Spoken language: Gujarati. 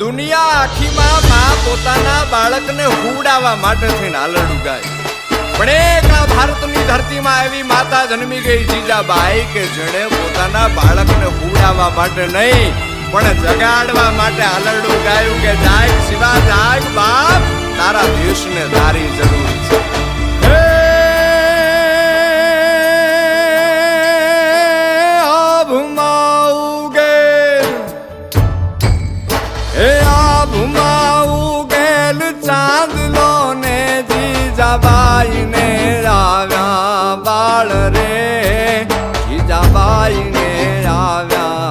દુનિયા આખીમાં મા પોતાના બાળકને હુડાવવા માટે થઈને આલડું ગાય. પણ એકલા ભારતની ધરતીમાં એવી માતા જન્મી ગઈ જીજાબાઈ કે જેણે પોતાના બાળકને હુડાવવા માટે નહીં, પણ જગાડવા માટે આલરડું ગાયું કે જાય, શિવા જાગ બાપ, તારા દેશને તારી જરૂર આભમાં ઉગેલ ચાંદલો ને જીજાબાઈ ને આવ્યા બાળ રે જીજાબાઈ ને આવ્યા